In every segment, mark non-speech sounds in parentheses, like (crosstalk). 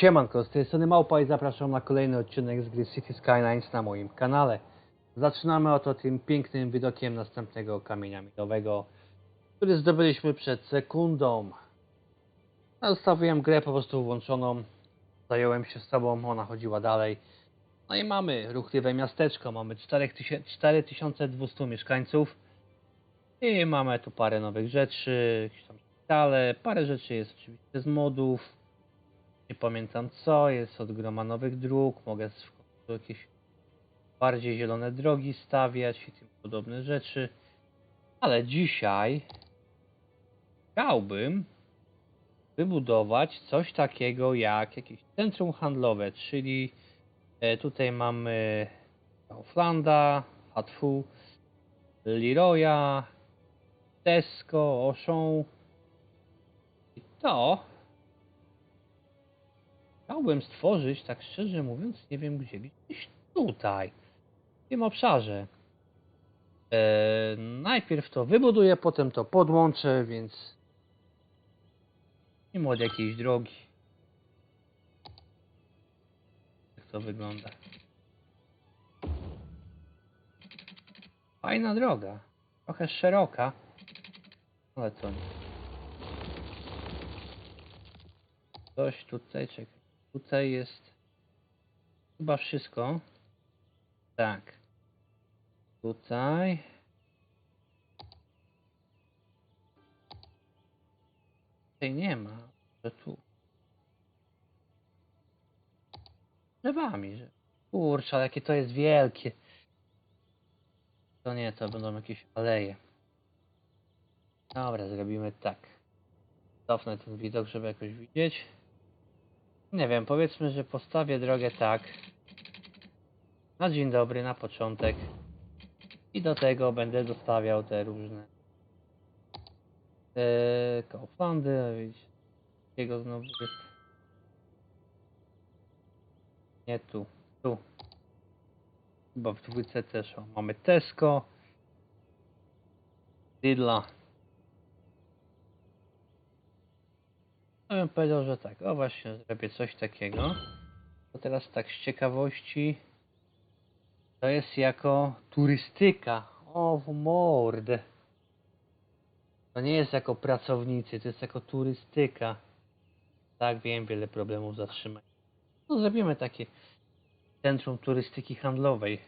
Siemanko, z tej strony Małpa i zapraszam na kolejny odcinek z gry City Skylines na moim kanale. Zaczynamy oto tym pięknym widokiem następnego kamienia milowego, który zdobyliśmy przed sekundą. Zostawiłem grę po prostu włączoną, zająłem się z tobą, ona chodziła dalej. No i mamy ruchliwe miasteczko, mamy 4000 4200 mieszkańców i mamy tu parę nowych rzeczy, jakieś tam szpitale, parę rzeczy jest oczywiście z modów. Nie pamiętam co, jest od groma nowych dróg, mogę jakieś bardziej zielone drogi stawiać i tym podobne rzeczy. Ale dzisiaj chciałbym wybudować coś takiego jak jakieś centrum handlowe, czyli e, tutaj mamy Kauflanda, Hatfu, Leroya, Tesco, Auchan i to Chciałbym stworzyć, tak szczerze mówiąc, nie wiem gdzie, gdzieś tutaj, w tym obszarze. Eee, najpierw to wybuduję, potem to podłączę, więc mimo od jakiejś drogi. Jak to wygląda. Fajna droga, trochę szeroka, ale to nie. Coś tutaj, czekaj. Tutaj jest chyba wszystko. Tak. Tutaj. Tutaj nie ma, że tu. Drzewami, że. Kurczę, ale jakie to jest wielkie. To nie, to będą jakieś aleje. Dobra, zrobimy tak. Cofnę ten widok, żeby jakoś widzieć. Nie wiem, powiedzmy, że postawię drogę tak. Na dzień dobry, na początek. I do tego będę dostawiał te różne te Kauflandy, a jego znowu jest. Nie tu, tu. Chyba w dwójce też o. Mamy Tesco. Lidla. Ja bym powiedział, że tak. O właśnie, zrobię coś takiego. To teraz tak z ciekawości. To jest jako turystyka. O, w mordę. To nie jest jako pracownicy, to jest jako turystyka. Tak, wiem, wiele problemów zatrzymać. No, zrobimy takie centrum turystyki handlowej.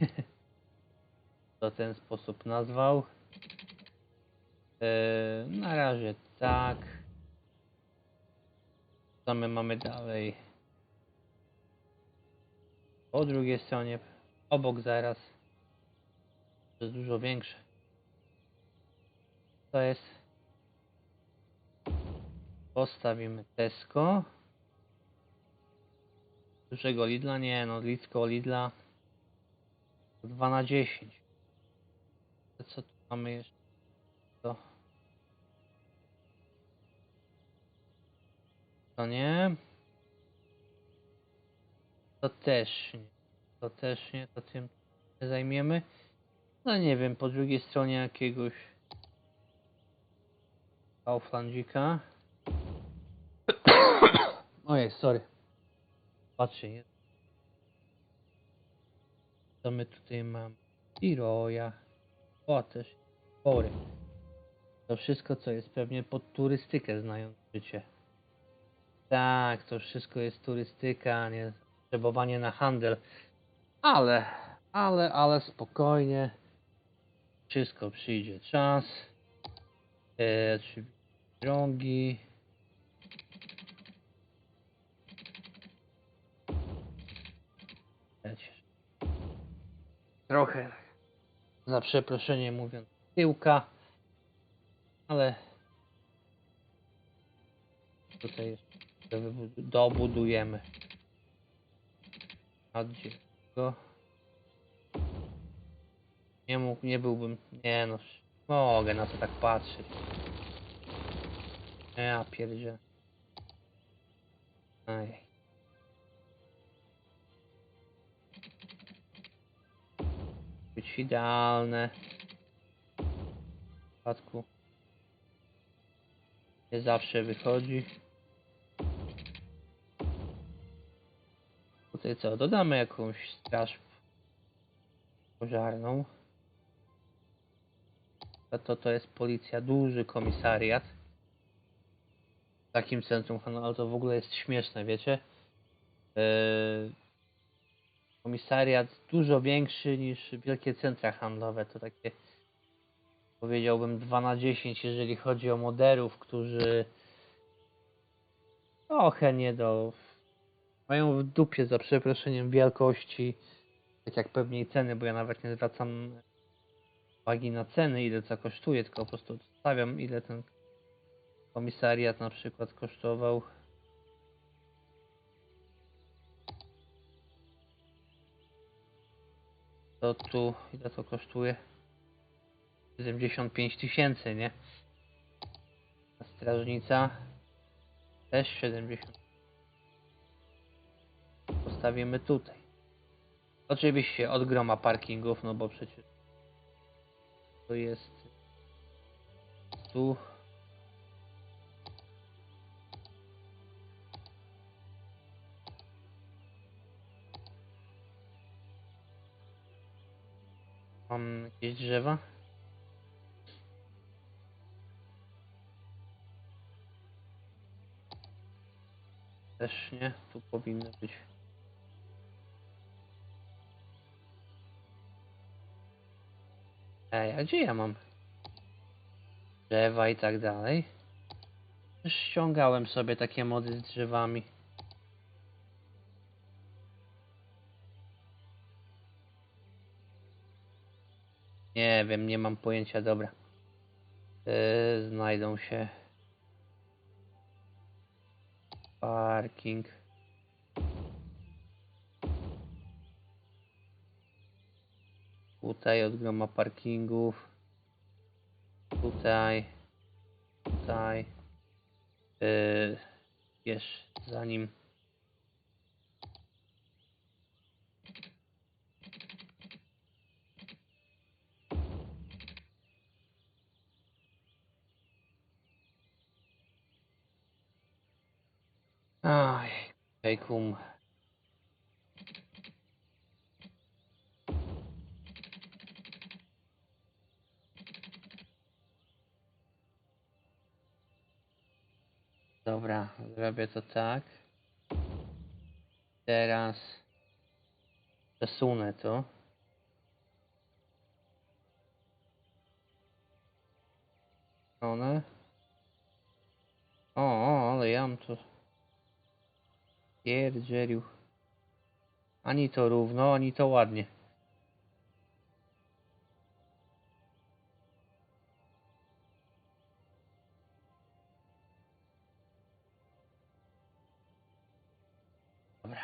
(laughs) to ten sposób nazwał. Eee, na razie tak. Co my mamy dalej? Po drugiej stronie, obok zaraz. To jest dużo większe. To jest. Postawimy Tesco. Dużego Lidla? Nie, no Lidko Lidla. 2 na 10. To co tu mamy jeszcze? To. To nie. To też nie. To też nie. To tym się zajmiemy. No nie wiem, po drugiej stronie jakiegoś Kauflandzika. (coughs) Ojej, sorry. Patrzcie. Co my tutaj mamy? Iroja. O, też pory. To wszystko, co jest pewnie pod turystykę, znając życie. Tak, to wszystko jest turystyka, a nie potrzebowanie na handel. Ale, ale, ale spokojnie. Wszystko przyjdzie czas. E, czy drogi. Trochę, za przeproszenie mówiąc, tyłka, ale tutaj jeszcze dobudujemy. Go? Nie mógł, nie byłbym, nie no, mogę na to tak patrzeć. Ja pierdzie. Aj. Być idealne. W przypadku nie zawsze wychodzi. Tutaj co? Dodamy jakąś straż pożarną. A to to jest policja, duży komisariat. W takim centrum handlowym, to w ogóle jest śmieszne, wiecie? Yy, komisariat dużo większy niż wielkie centra handlowe. To takie powiedziałbym 2 na 10, jeżeli chodzi o moderów, którzy trochę nie do. Mają w dupie za przeproszeniem wielkości, tak jak pewnie i ceny, bo ja nawet nie zwracam uwagi na ceny, ile co kosztuje, tylko po prostu stawiam, ile ten komisariat na przykład kosztował. To tu, ile to kosztuje? 75 tysięcy, nie? A strażnica też 70. Postawimy tutaj. Oczywiście od groma parkingów, no bo przecież to jest tu. Mam jakieś drzewa? Też nie, tu powinno być. Ej, a gdzie ja mam? Drzewa i tak dalej. Już ściągałem sobie takie mody z drzewami. Nie wiem, nie mam pojęcia, dobra. Yy, znajdą się. Parking. Tutaj od groma parkingów. Tutaj. Tutaj. Yy, wiesz, zanim. Aj, hejkum. Dobra, zrobię to tak. Teraz przesunę to. One. O, o, ale ja mam to. Pierdzielił. Ani to równo, ani to ładnie. Dobra.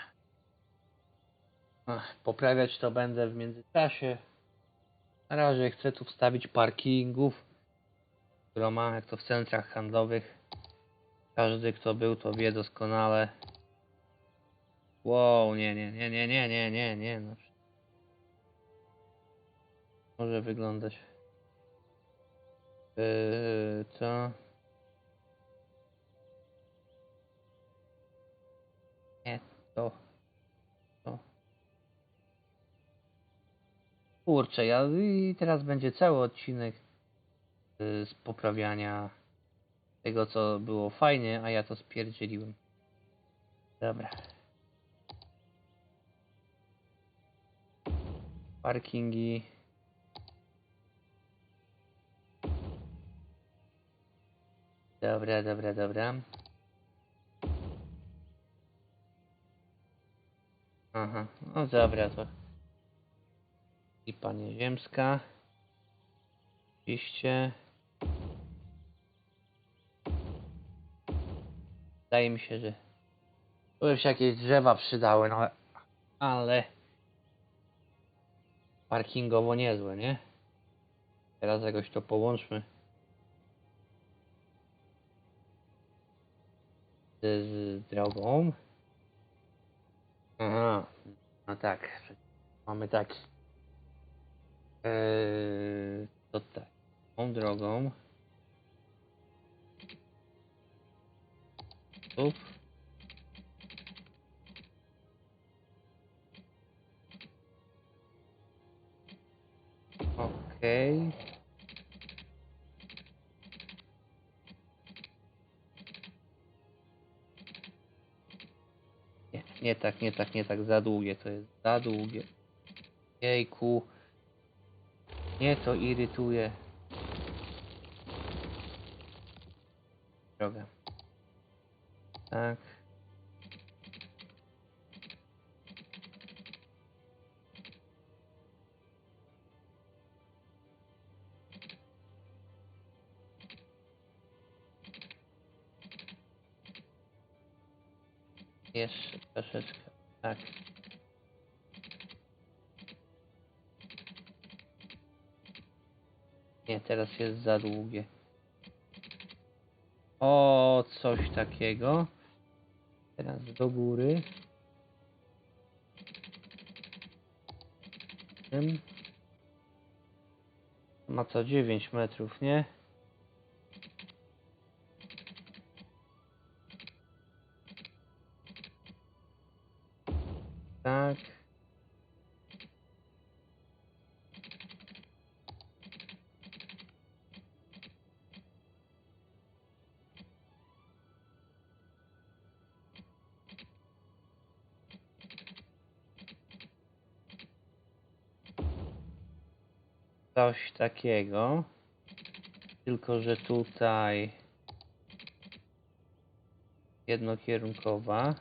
Ach, poprawiać to będę w międzyczasie. Na razie chcę tu wstawić parkingów, które ma jak to w centrach handlowych. Każdy kto był to wie doskonale. Wow, nie, nie, nie, nie, nie, nie, nie, nie. No. Może wyglądać. Yy, co? To. To. Kurczę, ja i teraz będzie cały odcinek yy, z poprawiania tego, co było fajnie, a ja to spierdzieliłem. Dobra. parkingi. Dobra, dobra, dobra. Aha, no dobra to. I panie ziemska. Oczywiście. Wydaje mi się, że tu już jakieś drzewa przydały, no ale parkingowo niezłe, nie? Teraz jakoś to połączmy z, z drogą. Aha, no tak. Mamy taki. Eee, to tak. Tą drogą. Up. Okej. Okay. Nie tak, nie tak, nie tak, za długie to jest, za długie. Jejku. Nie, to irytuje. Drogę. Tak. Jeszcze troszeczkę. Tak. Nie, teraz jest za długie. O, coś takiego. Teraz do góry. Ma co 9 metrów, nie? Coś takiego. Tylko, że tutaj jednokierunkowa.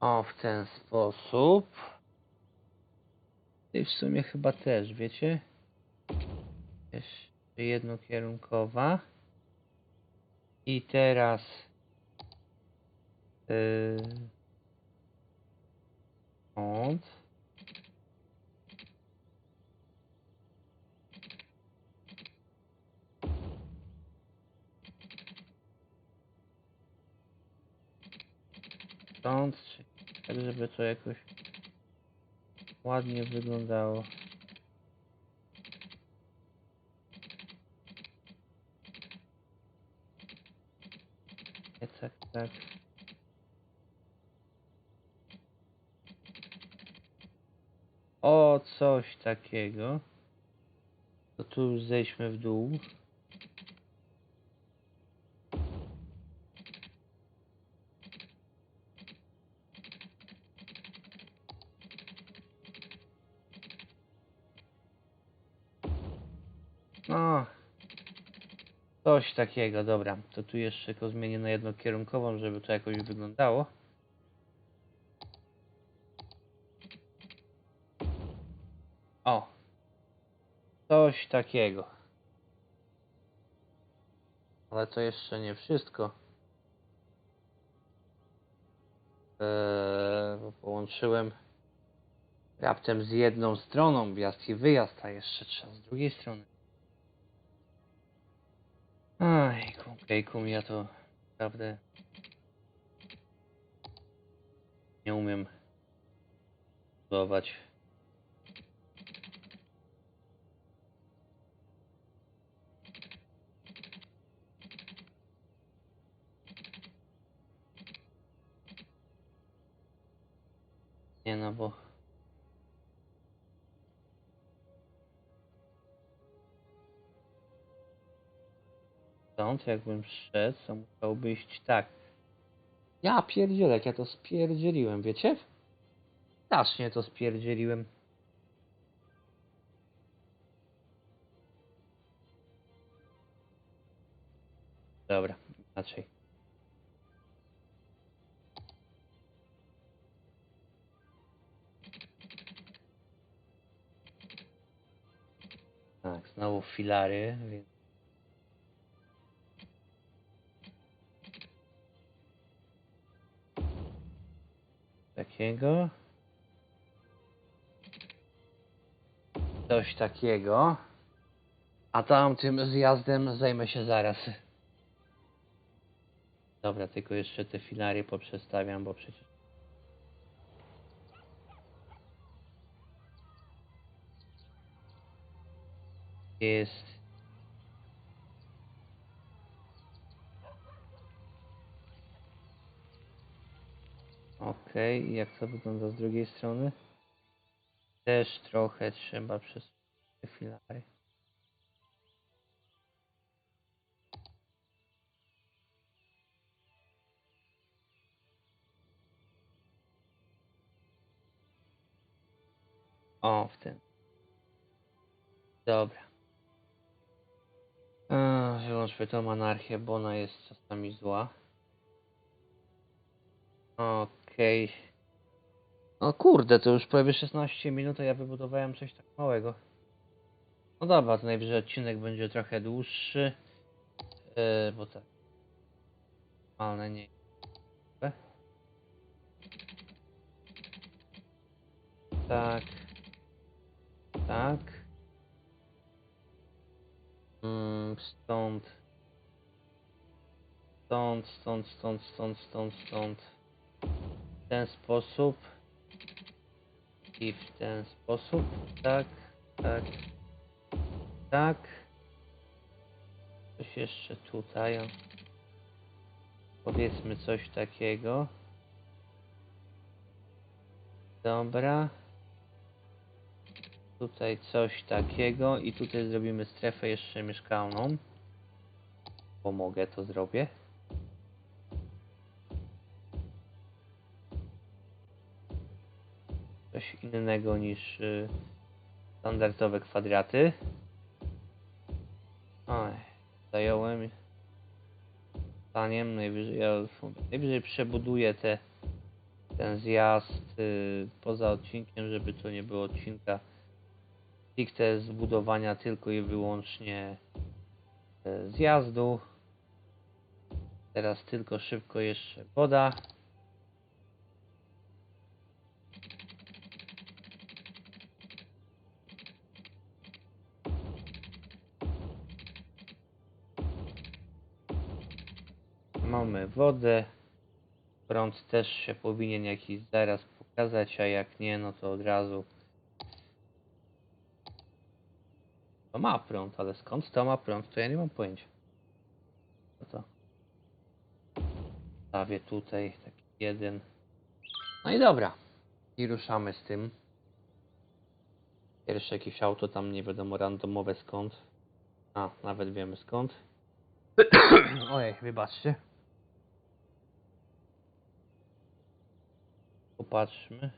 O, w ten sposób. I w sumie chyba też, wiecie? Jeszcze jednokierunkowa. I teraz... Yy... Stąd. Stąd, tak żeby to jakoś ładnie wyglądało. Tak, tak. O, coś takiego. To tu już zejdźmy w dół. No. Coś takiego, dobra. To tu jeszcze go zmienię na jednokierunkową, żeby to jakoś wyglądało. Takiego. Ale to jeszcze nie wszystko. Eee, połączyłem raptem z jedną stroną wjazd i wyjazd, a jeszcze trzeba z drugiej strony. Aj, kumkejkum, ja to naprawdę nie umiem budować. Nie no, bo stąd jakbym szedł, to musiałby iść tak. Ja pierdzielę, jak ja to spierdzieliłem, wiecie? Strasznie to spierdzieliłem. Dobra, inaczej. Tak, znowu filary, więc takiego. Coś takiego. A tam tym zjazdem zajmę się zaraz. Dobra, tylko jeszcze te filary poprzestawiam, bo przecież... Jest... Okej, i jak to wygląda z drugiej strony? Też trochę trzeba przesunąć te filary. O, w ten. Dobra. Eee, Wyłączmy tą anarchię, bo ona jest czasami zła. Okej. No kurde, to już prawie 16 minut, a ja wybudowałem coś tak małego. No dobra, to najwyżej odcinek będzie trochę dłuższy. Yy, bo tak. Ale nie. Tak. Stąd, stąd, stąd, stąd, stąd, stąd. W ten sposób. I w ten sposób. Tak, tak, tak. Coś jeszcze tutaj. Powiedzmy coś takiego. Dobra. Tutaj coś takiego i tutaj zrobimy strefę jeszcze mieszkalną. Pomogę, to zrobię. Coś innego niż y, standardowe kwadraty. Oj, zająłem zdaniem najwyżej, ja najwyżej przebuduję te, ten zjazd y, poza odcinkiem, żeby to nie było odcinka stricte zbudowania tylko i wyłącznie e, zjazdu. Teraz tylko szybko jeszcze woda. Wodę. Prąd też się powinien jakiś zaraz pokazać, a jak nie, no to od razu To ma prąd, ale skąd to ma prąd, to ja nie mam pojęcia. Co to? Stawię tutaj taki jeden. No i dobra. I ruszamy z tym. Pierwsze jakieś auto tam nie wiadomo randomowe skąd. A, nawet wiemy skąd. (coughs) Ojej, wybaczcie. Popatrzmy.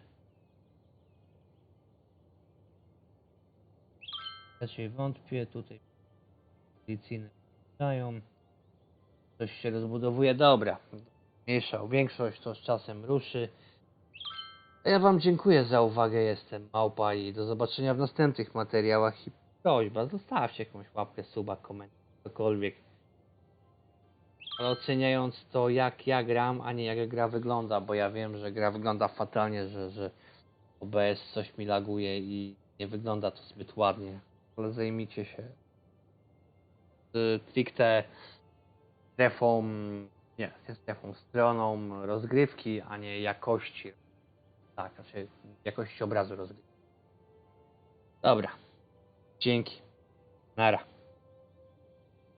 Raczej wątpię, tutaj policyjne dają. Coś się rozbudowuje. Dobra. Mniejsza większość, to z czasem ruszy. Ja wam dziękuję za uwagę, jestem Małpa i do zobaczenia w następnych materiałach i prośba, zostawcie jakąś łapkę, suba, komentarz, cokolwiek. Ale oceniając to jak ja gram, a nie jak gra wygląda, bo ja wiem, że gra wygląda fatalnie, że, że OBS coś mi laguje i nie wygląda to zbyt ładnie ale zajmijcie się z stricte strefą, nie strefą, stroną rozgrywki, a nie jakości, tak, znaczy jakości obrazu rozgrywki. Dobra, dzięki, nara.